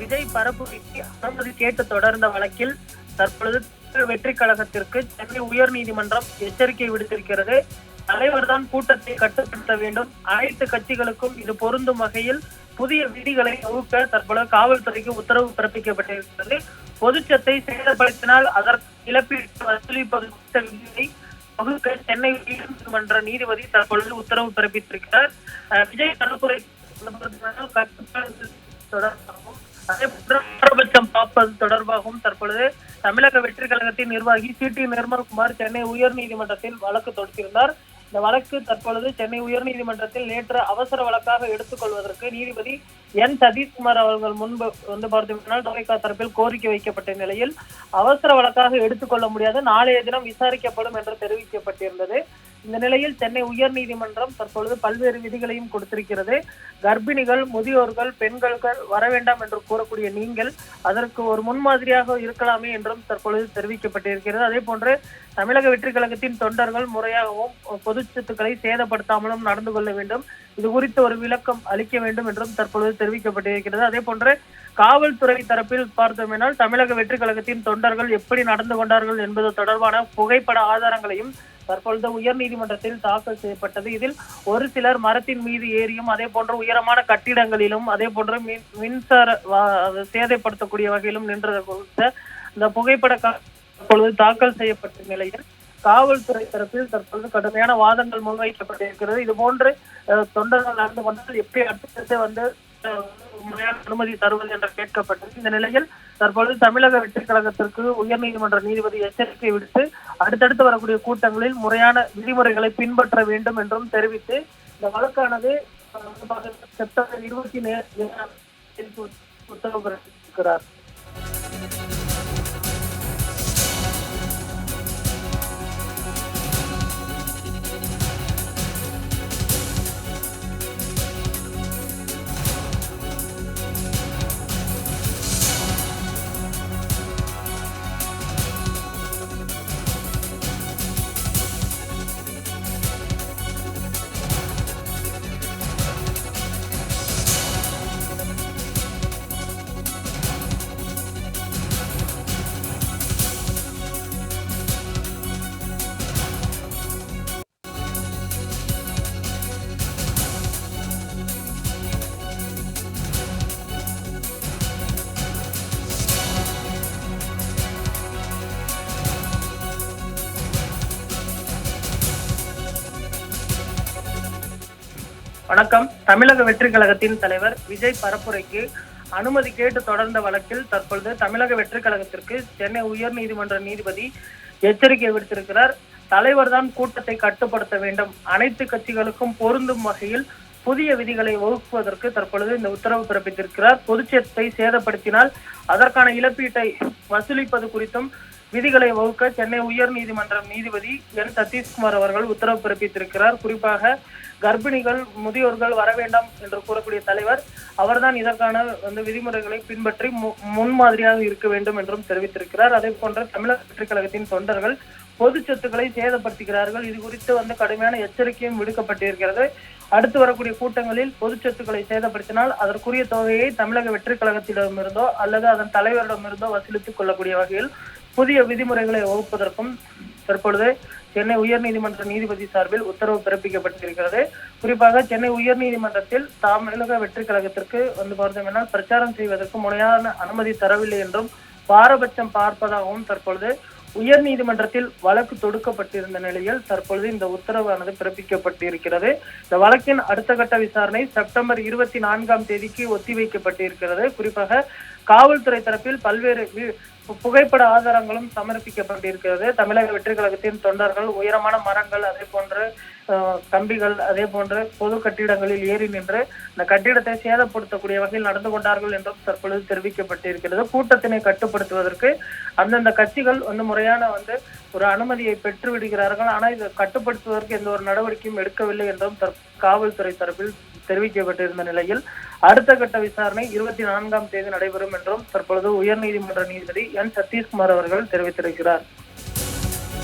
விஜய் பரப்புரைக்கு அனுமதி கேட்டு தொடர்ந்த வழக்கில் தற்பொழுது வெற்றி கழகத்திற்கு சென்னை உயர்நீதிமன்றம் எச்சரிக்கை விடுத்திருக்கிறது. தலைவர் தான் கூட்டத்தை கட்டுப்படுத்த வேண்டும். அனைத்து கட்சிகளுக்கும் இது பொருந்தும் வகையில் புதிய விதிகளை வகுக்க தற்பொழுது காவல்துறைக்கு உத்தரவு பிறப்பிக்கப்பட்டிருக்கிறது. பொதுச்சத்தை சேதப்படுத்தினால் அதற்கு இழப்பீடு வசூலிப்பது குறித்த விதியை வகுக்க சென்னை உயர்நீதிமன்ற நீதிபதி தற்பொழுது உத்தரவு பிறப்பித்திருக்கிறார். விஜய் கடற்கரை கட்டுப்பாடு தொடர்பாகவும் பாரபட்சம் பார்ப்பது தொடர்பாகவும் தற்பொழுது தமிழக வெற்றி கழகத்தின் நிர்வாகி சி டி நிர்மல்குமார் சென்னை உயர்நீதிமன்றத்தில் வழக்கு தொடுத்திருந்தார். இந்த வழக்கு தற்பொழுது சென்னை உயர்நீதிமன்றத்தில் நேற்று அவசர வழக்காக எடுத்துக்கொள்வதற்கு நீதிபதி என். சதீஷ்குமார் அவர்கள் முன்பு வந்து பார்த்தீங்கன்னா டொரைக்கா தரப்பில் கோரிக்கை வைக்கப்பட்ட நிலையில் அவசர வழக்காக எடுத்துக்கொள்ள முடியாது நாளைய தினம் விசாரிக்கப்படும் என்று தெரிவிக்கப்பட்டிருந்தது. இந்த நிலையில் சென்னை உயர்நீதிமன்றம் தற்பொழுது பல்வேறு விதிகளையும் கொடுத்திருக்கிறது. கர்ப்பிணிகள் முதியோர்கள் பெண்கள் வர வேண்டாம் என்று கூறக்கூடிய நீங்கள் அதற்கு ஒரு முன்மாதிரியாக இருக்கலாமே என்றும் தற்பொழுது தெரிவிக்கப்பட்டிருக்கிறது. அதே போன்று தமிழக வெற்றி கழகத்தின் தொண்டர்கள் முறையாகவும் பொது சொத்துக்களை சேதப்படுத்தாமலும் நடந்து கொள்ள வேண்டும். இது குறித்து ஒரு விளக்கம் அளிக்க வேண்டும் என்றும் தற்பொழுது தெரிவிக்கப்பட்டிருக்கிறது. அதே போன்று காவல்துறை தரப்பில் பார்த்தோமேனால் தமிழக வெற்றி கழகத்தின் தொண்டர்கள் எப்படி நடந்து கொண்டார்கள் என்பது தொடர்பான புகைப்பட ஆதாரங்களையும் தற்பொழுது உயர்நீதிமன்றத்தில் தாக்கல் செய்யப்பட்டது. இதில் ஒரு சிலர் மரத்தின் மீது ஏறியும் அதே போன்ற உயரமான கட்டிடங்களிலும் அதே போன்ற மின் மின்சார சேதைப்படுத்தக்கூடிய வகையிலும் நின்றது குறித்த இந்த புகைப்பட தற்பொழுது தாக்கல் செய்யப்பட்ட நிலையில் காவல்துறை தரப்பில் தற்பொழுது கடுமையான வாதங்கள் முன்வைக்கப்பட்டிருக்கிறது. இது போன்று தொண்டர்கள் நடந்து கொண்டால் எப்படி அடுத்தது வந்து முறையான அனுமதி தருவது என்று கேட்கப்பட்டது. இந்த நிலையில் தற்பொழுது தமிழக வெற்றி கழகத்திற்கு உயர்நீதிமன்ற நீதிபதி எச்சரிக்கை விடுத்து அடுத்தடுத்து வரக்கூடிய கூட்டங்களில் முறையான விதிமுறைகளை பின்பற்ற வேண்டும் என்றும் தெரிவித்து இந்த வழக்கானது செப்டம்பர் இருபத்தி நேரம் உத்தரவு பிறப்பித்திருக்கிறார் வணக்கம். தமிழக வெற்றி கழகத்தின் தலைவர் விஜய் பரப்புரைக்கு அனுமதி கேட்டு தொடர்ந்த வழக்கில் தற்பொழுது தமிழக வெற்றி கழகத்திற்கு சென்னை உயர்நீதிமன்ற நீதிபதி எச்சரிக்கை விடுத்திருக்கிறார். தலைவர் தான் கூட்டத்தை கட்டுப்படுத்த வேண்டும். அனைத்து கட்சிகளுக்கும் பொருந்தும் வகையில் புதிய விதிகளை வகுக்குவதற்கு தற்பொழுது இந்த உத்தரவு பிறப்பித்திருக்கிறார். பொதுச்சத்தை சேதப்படுத்தினால் அதற்கான இழப்பீட்டை வசூலிப்பது குறித்தும் விதிகளை வகுக்க சென்னை உயர் நீதிமன்றம் நீதிபதி என் சதீஷ்குமார் அவர்கள் உத்தரவு பிறப்பித்திருக்கிறார். குறிப்பாக கர்ப்பிணிகள் முதியோர்கள் வர வேண்டாம் என்று கூறக்கூடிய தலைவர் அவர்தான் இதற்கான வந்து விதிமுறைகளை பின்பற்றி மு- முன்மாதிரியாக இருக்க வேண்டும் என்றும் தெரிவித்திருக்கிறார். அதே போன்ற தமிழக வெற்றிக் கழகத்தின் தொண்டர்கள் பொது சொத்துக்களை சேதப்படுத்துகிறார்கள். இது குறித்து வந்து கடுமையான எச்சரிக்கையும் விடுக்கப்பட்டிருக்கிறது. அடுத்து வரக்கூடிய கூட்டங்களில் பொது சொத்துக்களை சேதப்படுத்தினால் அதற்குரிய தொகையை தமிழக வெற்றிக் கழகத்திடமிருந்தோ அல்லது அதன் தலைவரிடமிருந்தோ வசூலித்துக் கொள்ளக்கூடிய வகையில் புதிய விதிமுறைகளை வகுப்பதற்கும் தற்பொழுது சென்னை உயர்நீதிமன்ற நீதிபதி சார்பில் உத்தரவு பிறப்பிக்கப்பட்டிருக்கிறது. குறிப்பாக சென்னை உயர்நீதிமன்றத்தில் தமிழக வெற்றி கழகத்திற்கு வந்து பார்த்தோம்னால் பிரச்சாரம் செய்வதற்கு முறையான அனுமதி தரவில்லை என்றும் பாரபட்சம் பார்ப்பதாகவும் தற்பொழுது உயர்நீதிமன்றத்தில் வழக்கு தொடுக்கப்பட்டிருந்த நிலையில் தற்பொழுது இந்த உத்தரவானது பிறப்பிக்கப்பட்டிருக்கிறது. இந்த வழக்கின் அடுத்த கட்ட விசாரணை செப்டம்பர் இருபத்தி நான்காம் தேதிக்கு ஒத்திவைக்கப்பட்டிருக்கிறது. குறிப்பாக காவல்துறை தரப்பில் பல்வேறு புகைப்பட ஆதாரங்களும் சமர்ப்பிக்கப்பட்டிருக்கிறது. தமிழக வெற்றி கழகத்தின் தொண்டர்கள் உயரமான மரங்கள் அதே போன்று கம்பிகள் அதே போன்று பொது கட்டிடங்களில் ஏறி நின்று இந்த கட்டிடத்தை சேதப்படுத்தக்கூடிய வகையில் நடந்து கொண்டார்கள் என்றும் தற்பொழுது தெரிவிக்கப்பட்டிருக்கிறது. கூட்டத்தினை கட்டுப்படுத்துவதற்கு அந்தந்த கட்சிகள் வந்து முறையான வந்து ஒரு அனுமதியை பெற்று விடுகிறார்கள். ஆனால் இதை கட்டுப்படுத்துவதற்கு எந்த ஒரு நடவடிக்கையும் எடுக்கவில்லை என்றும் தற்- காவல்துறை தரப்பில் தெரிவிக்கப்பட்டிருந்த நிலையில் அடுத்த கட்ட விசாரணை இருபத்தி நான்காம் தேதி நடைபெறும் என்றும் தற்பொழுது உயர்நீதிமன்ற நீதிபதி என். சதீஷ்குமார் அவர்கள் தெரிவித்திருக்கிறார்.